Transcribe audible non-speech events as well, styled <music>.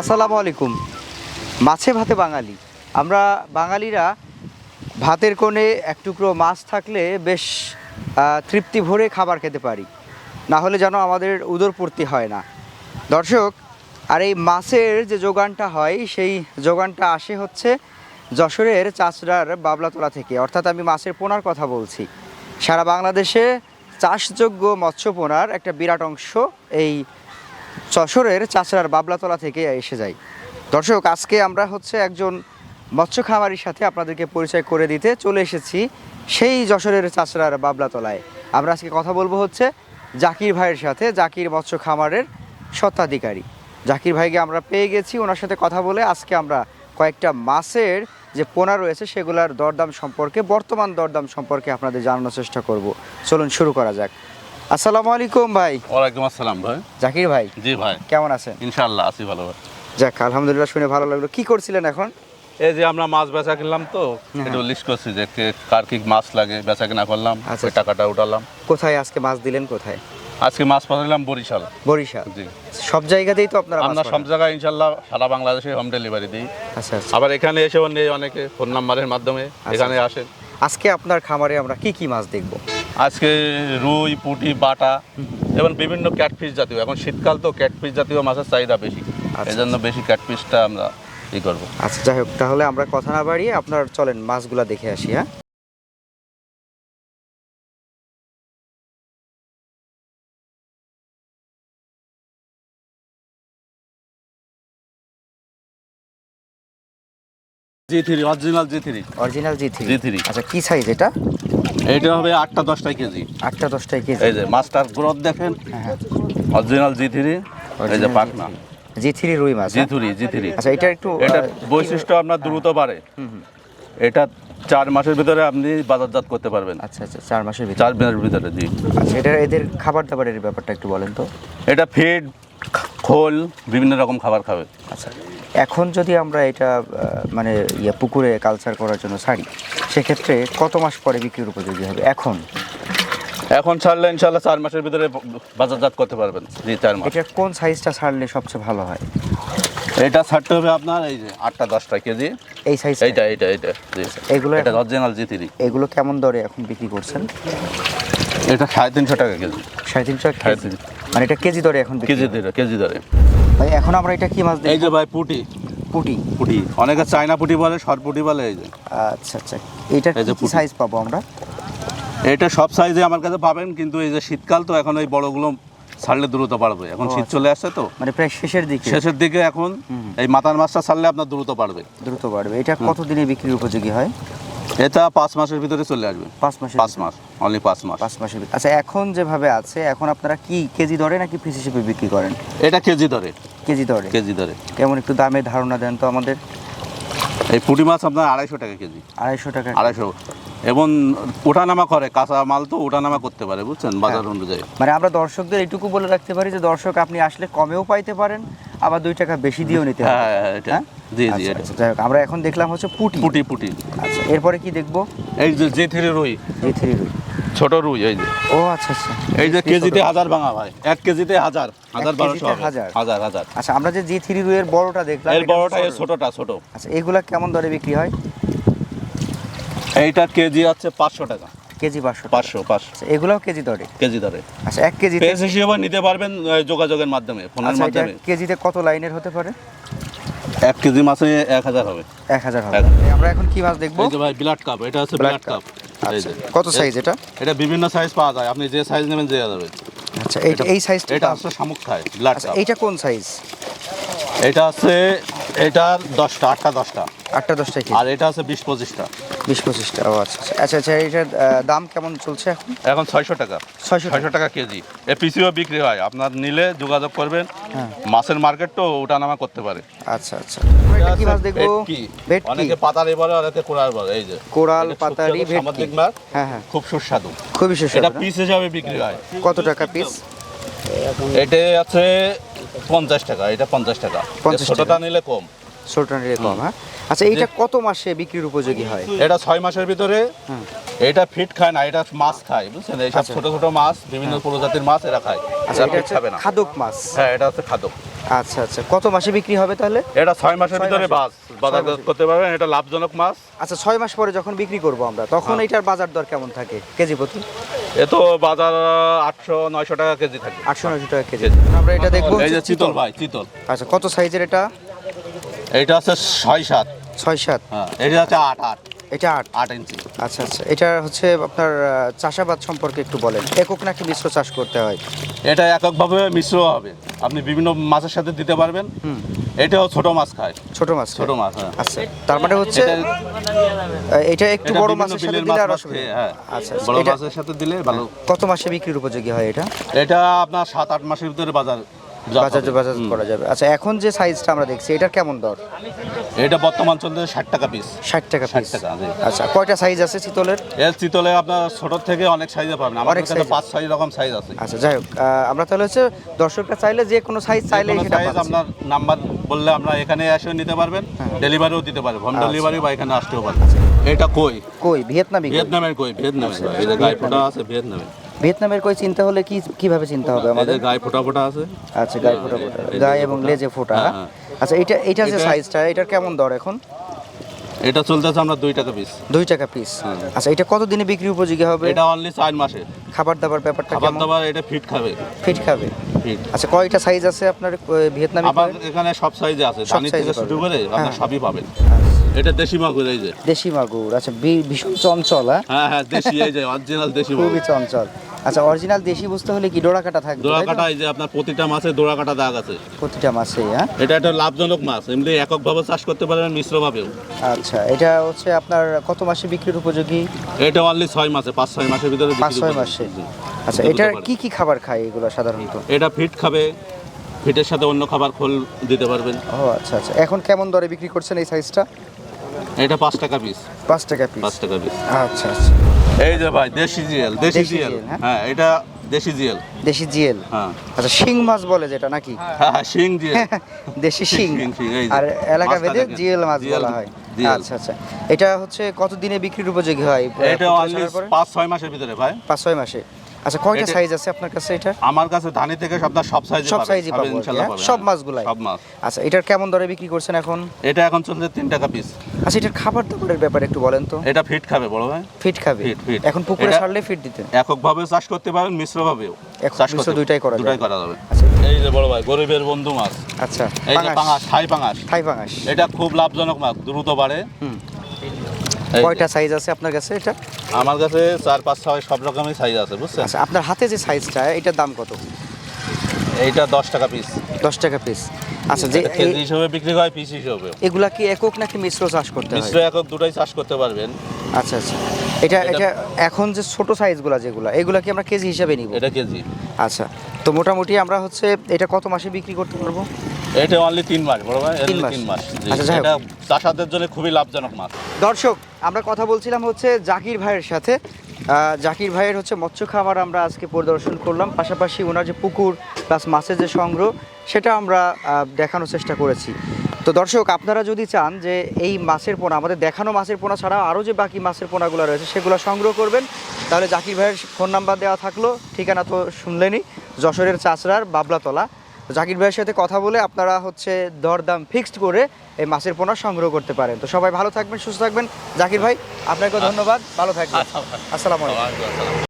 আসসালামু আলাইকুম। মাছে ভাতে বাঙালি। আমরা বাঙালিরা ভাতের কোণে এক টুকরো মাছ থাকলে বেশ তৃপ্তি ভরে খাবার খেতে পারি। না হলে যেন আমাদের উদরপূর্তি হয় না। দর্শক, আর এই মাছের যে যোগানটা হয়, সেই যোগানটা আসে হচ্ছে যশোরের চাষড়ার বাবলাতলা থেকে। অর্থাৎ আমি মাছের পোনার কথা বলছি। সারা বাংলাদেশে চাষযোগ্য মৎস্য পোনার একটা বিরাট অংশ এই যশোরের চাচড়ার বাবলাতলা থেকে এসে যাই। দর্শক, আজকে আমরা হচ্ছে একজন মৎস্য খামারির সাথে আপনাদেরকে পরিচয় করে দিতে চলে এসেছি সেই যশোরের চাচড়ার বাবলাতলায়। আমরা আজকে কথা বলব হচ্ছে জাকির ভাইয়ের সাথে, জাকির মৎস্য খামারের স্বত্বাধিকারী। জাকির ভাইকে আমরা পেয়ে গেছি ওনার সাথে কথা বলে আজকে আমরা কয়েকটা মাছের যে পোনা রয়েছে সেগুলোর দরদাম সম্পর্কে, বর্তমান দরদাম সম্পর্কে আপনাদের জানানোর চেষ্টা করব। চলুন শুরু করা যাক। আসসালামু আলাইকুম ভাই। ওয়ালাইকুম আসসালাম ভাই। জাকির ভাই জি ভাই। কেমন আছেন? ইনশাআল্লাহ আছি ভালো ভাই। যাক আলহামদুলিল্লাহ শুনে ভালো লাগল। কি করছিলেন এখন? এই যে আমরা মাছ বেচা কিনলাম তো একটু লিস্ট করছি যে কে- কার কি মাছ লাগে বেচা কিনা করলাম আচ্ছা, টাকাটা উঠালাম। কোথায় আজকে মাছ দিলেন কোথায়? আজকে মাছ পাঠালাম বরিশাল। বরিশাল? জি। সব জায়গাতেই তো আপনারা আমরা সব জায়গায় ইনশাল্লাহ সারা বাংলাদেশে হোম ডেলিভারি দিই। আচ্ছা আচ্ছা। আবার এখানে এসেও নেই অনেকে ফোন নাম্বারের মাধ্যমে এখানে আসেন। আজকে আপনার খামারে আমরা কি কি মাছ দেখব? আজকে রুই পুঁটি বাটা এবং বিভিন্ন ক্যাটফিশ জাতীয়। এখন শীতকাল তো ক্যাটফিশ জাতীয় মাছের চাহিদা বেশি। আচ্ছা, এই জন্য বেশি ক্যাটফিশটা আমরা ই করব। আচ্ছা যাই হোক তাহলে আমরা কথা না বাড়িয়ে আপনার চলেন মাছগুলা দেখে আসি হ্যাঁ? G three original G three original G three G3 আচ্ছা কি সাইজ এটা? এইটা হবে আটটা দশটা কেজি। আটটা দশটায় কেজি। এই যে মাছটার গ্রোথ দেখেন। হ্যাঁ হ্যাঁ। অরিজিনাল জি থ্রি এই যে পাকনা জি থ্রি রুই মাছ জি হ্যাঁ? থ্রি জি থ্রি আচ্ছা এটা একটু এটা বৈশিষ্ট্য আপনার দ্রুত বাড়ে। এটা চার মাসের ভিতরে আপনি বাজারজাত করতে পারবেন। আচ্ছা আচ্ছা চার মাসের ভিতরে। চার মাসের ভিতরে জি। আচ্ছা এটা এদের খাবার দাবারের ব্যাপারটা একটু বলেন তো। এটা ফিড খোল বিভিন্ন রকম খাবার খাবে। আচ্ছা এখন যদি আমরা এটা মানে ইয়ে পুকুরে কালচার করার জন্য ছাড়ি সেক্ষেত্রে কত মাস পরে বিক্রির উপযোগী হবে? এখন? এখন ছাড়লে ইনশাল্লাহ চার মাসের ভিতরে বাজারজাত করতে পারবেন জি চার মাস। এটার কোন সাইজটা ছাড়লে সবচেয়ে ভালো হয়? এটা ছাড়তে হবে আপনার এই যে আটটা দশটা কেজি। এই সাইজ এইটা এইটা এইটা এগুলো এটা অরিজিনাল জি থ্রি এগুলো কেমন দরে এখন বিক্রি করছেন? এটা সাড়ে তিনশো টাকা কেজি। সাড়ে তিনশো তিন- মানে এটা কেজি দরে এখন কেজি। ধরে কেজি দরে। ভাই এখন আমরা এটা কি মাছ এই যে ভাই পুটি। পুটি। পুটি। অনেকে চায়না পুটি বলে শর্ট পুটি বলে এই যে। আচ্ছা আচ্ছা। এটা কি সাইজ পাবো আমরা? এটা সব সাইজে আমার কাছে পাবেন কিন্তু এই যে শীতকাল তো এখন ওই বড়গুলো ছাড়লে দ্রুত বাড়বে। এখন শীত আচ্ছা। চলে আসছে তো। মানে প্রায় শেষের দিকে। শেষের দিকে এখন এই মাথার মাছটা ছাড়লে আপনার দ্রুত বাড়বে। দ্রুত বাড়বে। এটা কত দিনে বিক্রির উপযোগী হয়? এটা পাঁচ মাসের ভিতরে চলে আসবে। পাঁচ মাসের পাঁচ মাস অনলি পাঁচ মাস। পাঁচ মাসের ভিতরে। আচ্ছা এখন যেভাবে আছে এখন আপনারা কি কেজি দরে নাকি পিস হিসেবে বিক্রি করেন? এটা কেজি ধরে কেজি দরে? কেজি ধরে কেমন একটু দামে ধারণা দেন তো আমাদের। এই পুঁটি মাছ আপনার আড়াইশো টাকা কেজি। আড়াইশো টাকা আড়াইশো। এবং ওঠানামা করে কাঁচা মাল তো ওঠানামা করতে পারে বুঝছেন বাজার অনুযায়ী। মানে আমরা দর্শকদের এইটুকু বলে রাখতে পারি যে দর্শক আপনি আসলে কমেও পাইতে পারেন আবার দুই টাকা বেশি দিয়েও নিতে হ্যাঁ? জি জি হোক, আমরা এখন দেখলাম হচ্ছে পুটি। পুটি পুটি। আচ্ছা এরপরে কি দেখব? এই যে জি থ্রি রুই। জি থ্রি রুই। ছোট রুই এই যে। ও আচ্ছা আচ্ছা। এই যে কেজিতে? হাজার ভাঙা ভাই এক কেজিতে হাজার হাজার বারোশো হাজার? হাজার হাজার। আচ্ছা আমরা যে জি থ্রি রুইয়ের বড়টা দেখলাম এর বড়টা এর ছোটটা ছোট। আচ্ছা এগুলা কেমন দরে বিক্রি হয়? এইটা কেজি আছে পাঁচশো টাকা। কেজি পাঁচশো পাঁচশো পাঁচশো। আচ্ছা এগুলাও কেজি দরে? কেজি ধরে আচ্ছা এক কেজিতে পেজ হিসেবে নিতে পারবেন যোগাযোগের মাধ্যমে ফোনের আচ্ছা মাধ্যমে। কেজিতে কত লাইনের হতে পারে? এক কেজি মাছে এক হাজার হবে। এক হাজার হবে। আমরা এখন কি মাছ দেখব? যে ভাই ব্লাড কাপ এটা হচ্ছে ব্লাড কাপ। এই আচ্ছা কত সাইজ এটা? এটা বিভিন্ন সাইজ পাওয়া যায় আপনি যে সাইজ নেবেন দেওয়া যাবে। আচ্ছা এইটা এই সাইজটা এটা হচ্ছে শামুক খায় ব্লাড কাপ। এইটা কোন সাইজ এটা আছে এটার দশটা আটটা দশটা। আটটা দশটা আর এটা আছে বিশ পঁচিশটা। বিশ পঁচিশটা ও আচ্ছা আচ্ছা। আচ্ছা আচ্ছা এইটার দাম কেমন চলছে এখন? এখন ছয়শো টাকা। ছয়শো ছয়শো টাকা কেজি। এ পিসিও বিক্রি হয় আপনার নিলে যোগাযোগ করবেন। হ্যাঁ। মাছের মার্কেট তো ওঠানামা করতে পারে। আচ্ছা আচ্ছা। কি মাছ দেখব? ভেটকি। ভেটকি। অনেকে পাতারি বলে অনেকে কোরাল বলে এই যে। কোরাল এটা পাতারি ভেটকি। হ্যাঁ হ্যাঁ। খুব সুস্বাদু। খুবই সুস্বাদু এটা পিস হিসাবে বিক্রি হয়। কত টাকা পিস? এটা আছে পঞ্চাশ টাকা এটা পঞ্চাশ টাকা। 50 ছোটটা টাকা। নিলে কম। ছোট কম হ্যাঁ? আচ্ছা এইটা কত মাসে বিক্রির উপযোগী হয়? এটা ছয় মাসের ভিতরে এটা ফিট খায় না এটা মাছ খায় বুঝছেন? এইসব আচ্ছা। ছোট ছোট মাছ বিভিন্ন প্রজাতির মাছ এরা খায়। আচ্ছা এটা খাবে না। খাদক মাছ। হ্যাঁ এটা হচ্ছে খাদক। আচ্ছা আচ্ছা। কত মাসে বিক্রি হবে তাহলে? এটা ছয় মাসের ভিতরে। বাস বাজার করতে পারবেন এটা লাভজনক মাছ। আচ্ছা ছয় মাস পরে যখন বিক্রি করব আমরা তখন হ্যাঁ। এটার বাজার দর কেমন থাকে কেজি প্রতি? এ তো বাজার আটশো নয়শো টাকা কেজি থাকে। আটশো নয়শো টাকা কেজি। আমরা এটা দেখব চিতল। ভাই চিতল। আচ্ছা কত সাইজের এটা? এইটা হচ্ছে ছয় সাত। ছয় সাত। হ্যাঁ এটা হচ্ছে আট আট। এটা আট? আট ইঞ্চি। আচ্ছা আচ্ছা। এটা হচ্ছে আপনার চাষাবাদ সম্পর্কে একটু বলেন। একক নাকি মিশ্র চাষ করতে হয়? এটা এককভাবে মিশ্র হবে। আপনি বিভিন্ন মাছের সাথে দিতে পারবেন। এটাও ছোট মাছ খায়। ছোট মাছ ছোট মাছ হ্যাঁ। আচ্ছা তার মানে হচ্ছে এটা- একটু এটা বড় মাছের সাথে দিলে আর অসুবিধা। হ্যাঁ। আচ্ছা বড় মাছের সাথে দিলে ভালো। কত মাসে বিক্রির উপযোগী হয় এটা? এটা আপনার সাত আট মাসের ভিতরে বাজার করা যাবে। আচ্ছা এখন যে সাইজটা আমরা দেখছি এটার কেমন দর? এটা বর্তমান চলছে ষাট টাকা পিস ষাট টাকা 60 টাকা। আচ্ছা কয়টা সাইজ আছে চিতলের এর চিতলে আপনার ছোট থেকে অনেক সাইজে পাবেন। আমার কাছে পাঁচ ছয় রকম সাইজ আছে। আচ্ছা যাই হোক আমরা তাহলে হচ্ছে দর্শকরা চাইলে যে কোনো সাইজ চাইলে সেটা আপনার নাম্বার বললে আমরা এখানে এসে নিতে পারবেন ডেলিভারিও দিতে পারবেন হোম আচ্ছা। ডেলিভারি বা এখানে আসতেও পারবেন। এটা কই? কই? ভিয়েতনামি ভিয়েতনামের কই? ভিয়েতনামের এই যে গায়ে ফোটা আছে ভিয়েতনামে ভিয়েতনামের কই চিনতে হলে কি কীভাবে চিনতে হবে এই আমাদের যে গায়ে ফোটা ফোটা আছে। আচ্ছা গায়ে ফোটা ফোটা। গায়ে এবং লেজে ফোটা হ্যাঁ, হ্যাঁ? আচ্ছা এটা এটা যে সাইজটা এটার কেমন দর এখন? এটা চলতেছে আমরা দুই টাকা পিস দুই টাকা পিস হ্যাঁ। আচ্ছা এটা কত দিনে বিক্রি উপযোগী হবে? এটা অনলি চার মাসে। খাবার দাবার ব্যাপারটা খাবার দাবার এটা ফিট খাবে। ফিট খাবে। আচ্ছা কয়টা সাইজ আছে আপনার ভিয়েতনামি এখানে সব সাইজে আছে। দানি থেকে শুরু করে আপনার হ্যাঁ। সবই পাবেন। আচ্ছা, এটা দেশি মাগুর এই যে। দেশি মাগুর আচ্ছা ভীষণ চঞ্চল হ্যাঁ? হ্যাঁ হ্যাঁ দেশি এই যে অরিজিনাল দেশি মাগুর। খুবই চঞ্চল। আচ্ছা অরিজিনাল দেশি বুঝতে হলে কি ডোরা কাটা থাকবে তো? কাটা এই যে আপনার প্রতিটা মাছে দোড়া কাটা দাগ আছে। প্রতিটা মাছে হ্যাঁ? এটা একটা লাভজনক মাছ এমনি এককভাবে চাষ করতে পারবেন মিশ্রভাবেও। আচ্ছা এটা হচ্ছে আপনার কত মাসে বিক্রির উপযোগী? এটা অনলি ছয় মাসে পাঁচ ছয় মাসের ভিতরে পাঁচ বিক্রি ছয় মাসে। আচ্ছা এটা। কি কি খাবার খায় এগুলো সাধারণত? এটা ফিট খাবে ফিটের সাথে অন্য খাবার খোল দিতে পারবেন। ও আচ্ছা আচ্ছা। এখন কেমন দরে বিক্রি করছেন এই সাইজটা এটা পাঁচ টাকা পিস পাঁচ টাকা পিস পাঁচ টাকা পিস আচ্ছা আচ্ছা। এই যে ভাই দেশি জিএল দেশি জিয়েল জিএল। হ্যাঁ? হ্যাঁ এটা দেশি জিএল। দেশি জিএল। হ্যাঁ। আচ্ছা শিং মাছ বলে যেটা নাকি? হ্যাঁ হ্যাঁ, শিং জিএল। <laughs> দেশি শিং। আর এলাকা ভেদে জিয়েল জিএল মাছ বলা হয়। আচ্ছা আচ্ছা। এটা হচ্ছে কত দিনে বিক্রির উপযোগী হয়? এটা? পাঁচ ছয় মাসের ভিতরে ভাই। পাঁচ ছয় মাসে। আচ্ছা কয়টা সাইজ আছে আপনার কাছে এটা? আমার কাছে ধানি থেকে আপনার সব সাইজে সব পাবেন, সাইজই পাবো আর কি, ইনশাল্লাহ হ্যাঁ? পাবেন, সব। মাছগুলাই? সব মাছ। আচ্ছা এটার কেমন দরে বিক্রি করছেন এখন? এটা এখন চলছে তিন টাকা পিস আচ্ছা এটার খাবার দাবারের ব্যাপারে একটু বলেন তো। এটা ফিট খাবে বড় ভাই। ফিট খাবে? ফিট, ফিট। এখন পুকুরে ছাড়লে ফিট দিতেন এককভাবে চাষ করতে পারেন মিশ্রভাবেও এক- চাষ করতে দুইটাই করা দুটাই যাবে। করা যাবে। আচ্ছা। এই যে বড় ভাই গরিবের বন্ধু মাছ। আচ্ছা এই যে পাঙাশ। থাই পাঙাশ। থাই পাঙাশ। এটা খুব লাভজনক মাছ দ্রুত বাড়ে। কয়টা সাইজ আছে আপনার কাছে এটা? আমার কাছে চার পাঁচ ছয় সব রকমের সাইজ আছে বুঝছেন? আচ্ছা আপনার হাতে যে সাইজটা এটার দাম কত? এইটা দশ টাকা পিস দশ টাকা পিস আচ্ছা যে কেজি হিসেবে বিক্রি হয় পিস হিসেবে। এগুলা কি একক নাকি মিশ্র চাষ করতে হয়? মিশ্র একক দুটাই চাষ করতে পারবেন। আচ্ছা আচ্ছা। এটা এটা এখন যে ছোট সাইজগুলা যেগুলা এগুলা কি আমরা কেজি হিসাবে নিব? এটা কেজি। আচ্ছা তো মোটামুটি আমরা হচ্ছে এটা কত মাসে বিক্রি করতে পারব? এটা অনলি তিন মাস বড় ভাই তিন মাস। তিন মাস জি। আচ্ছা। এটা চাষাদের জন্য খুবই লাভজনক মাছ দর্শক আমরা কথা বলছিলাম হচ্ছে জাকির ভাইয়ের সাথে জাকির ভাইয়ের হচ্ছে মৎস্য খামার আমরা আজকে পরিদর্শন করলাম পাশাপাশি ওনার যে পুকুর প্লাস মাছের যে সংগ্রহ সেটা আমরা দেখানোর চেষ্টা করেছি তো দর্শক আপনারা যদি চান যে এই মাছের পোনা আমাদের দেখানো মাছের পোনা ছাড়া আরও যে বাকি মাছের পোনাগুলো রয়েছে সেগুলো সংগ্রহ করবেন তাহলে জাকির ভাইয়ের ফোন নাম্বার দেওয়া থাকল ঠিকানা তো শুনলেনই যশোরের চাচড়ার বাবলাতলা তো জাকির ভাইয়ের সাথে কথা বলে আপনারা হচ্ছে দরদাম ফিক্সড করে এই মাছের পোনা সংগ্রহ করতে পারেন। তো সবাই ভালো থাকবেন সুস্থ থাকবেন। জাকির ভাই আপনাকে ধন্যবাদ। ভালো থাকবেন। আসসালামু আলাইকুম। আসসালাম।